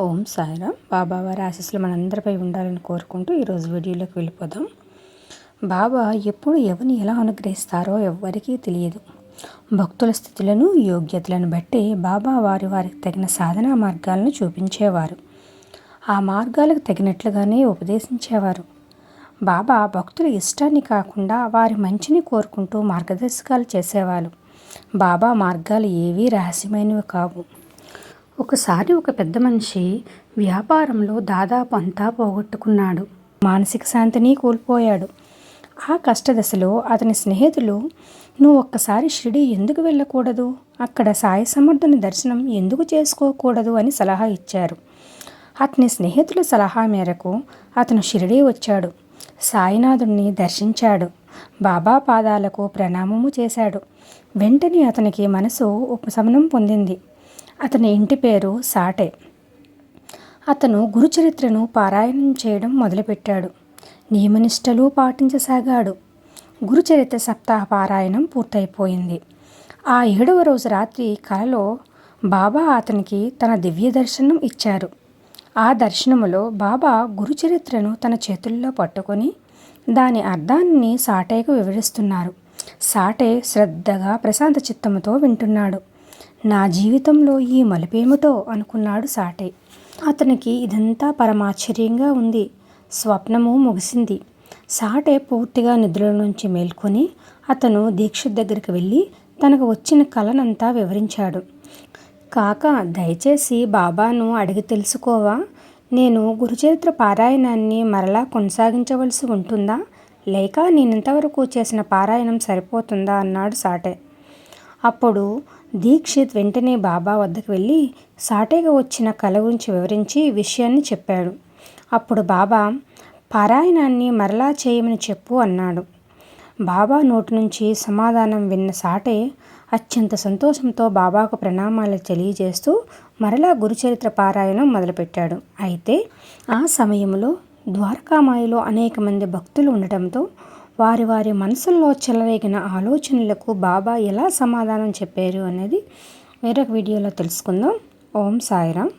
ఓం సాయిరామ్. బాబా వారి ఆశీస్సులు మనందరిపై ఉండాలని కోరుకుంటూ ఈరోజు వీడియోలోకి వెళ్ళిపోదాం. బాబా ఎప్పుడు ఎవరిని ఎలా అనుగ్రహిస్తారో ఎవ్వరికీ తెలియదు. భక్తుల స్థితులను యోగ్యతలను బట్టి బాబా వారి వారికి తగిన సాధనా మార్గాలను చూపించేవారు. ఆ మార్గాలకు తగినట్లుగానే ఉపదేశించేవారు. బాబా భక్తుల ఇష్టాన్ని కాకుండా వారి మంచిని కోరుకుంటూ మార్గదర్శకాలు చేసేవారు. బాబా మార్గాలు ఏవీ రహస్యమైనవి కావు. ఒకసారి ఒక పెద్ద మనిషి వ్యాపారంలో దాదాపు అంతా పోగొట్టుకున్నాడు. మానసిక శాంతిని కోల్పోయాడు. ఆ కష్టదశలో అతని స్నేహితులు నువ్వు ఒక్కసారి షిరిడి ఎందుకు వెళ్ళకూడదు? అక్కడ సాయి సమర్థుని దర్శనం ఎందుకు చేసుకోకూడదు? అని సలహా ఇచ్చారు. అతని స్నేహితుల సలహా మేరకు అతను షిరిడి వచ్చాడు. సాయినాథుణ్ణి దర్శించాడు. బాబా పాదాలకు ప్రణామము చేశాడు. వెంటనే అతనికి మనసు ఉపశమనం పొందింది. అతని ఇంటి పేరు సాటే. అతను గురుచరిత్రను పారాయణం చేయడం మొదలుపెట్టాడు. నియమనిష్టలు పాటించసాగాడు. గురుచరిత్ర సప్తాహ పారాయణం పూర్తయిపోయింది. ఆ ఏడవ రోజు రాత్రి కలలో బాబా అతనికి తన దివ్య దర్శనం ఇచ్చారు. ఆ దర్శనములో బాబా గురుచరిత్రను తన చేతుల్లో పట్టుకొని దాని అర్థాన్ని సాటేకు వివరిస్తున్నారు. సాటే శ్రద్ధగా ప్రశాంత చిత్తముతో వింటున్నాడు. నా జీవితంలో ఈ మలుపేమిటో అనుకున్నాడు సాటే. అతనికి ఇదంతా పరమాశ్చర్యంగా ఉంది. స్వప్నము ముగిసింది. సాటే పూర్తిగా నిద్రల నుంచి మేల్కొని అతను దీక్ష దగ్గరికి వెళ్ళి తనకు వచ్చిన కలనంతా వివరించాడు. కాక దయచేసి బాబాను అడిగి తెలుసుకోవా? నేను గురుచరిత్ర పారాయణాన్ని మరలా కొనసాగించవలసి ఉంటుందా? లేక నేనింతవరకు చేసిన పారాయణం సరిపోతుందా? అన్నాడు సాటే. అప్పుడు దీక్షిత్ వెంటనే బాబా వద్దకు వెళ్ళి సాటేగా వచ్చిన కల గురించి వివరించి విషయాన్ని చెప్పాడు. అప్పుడు బాబా పారాయణాన్ని మరలా చేయమని చెప్పు అన్నాడు. బాబా నోటి నుంచి సమాధానం విన్న సాటే అత్యంత సంతోషంతో బాబాకు ప్రణామాలు తెలియజేస్తూ మరలా గురుచరిత్ర పారాయణం మొదలుపెట్టాడు. అయితే ఆ సమయంలో ద్వారకామాయిలో అనేక మంది భక్తులు ఉండటంతో వారి వారి మనసుల్లో చెలరేగిన ఆలోచనలకు బాబా ఎలా సమాధానం చెప్పారు అనేది వేరొక వీడియోలో తెలుసుకుందాం. ఓం సాయిరామ్.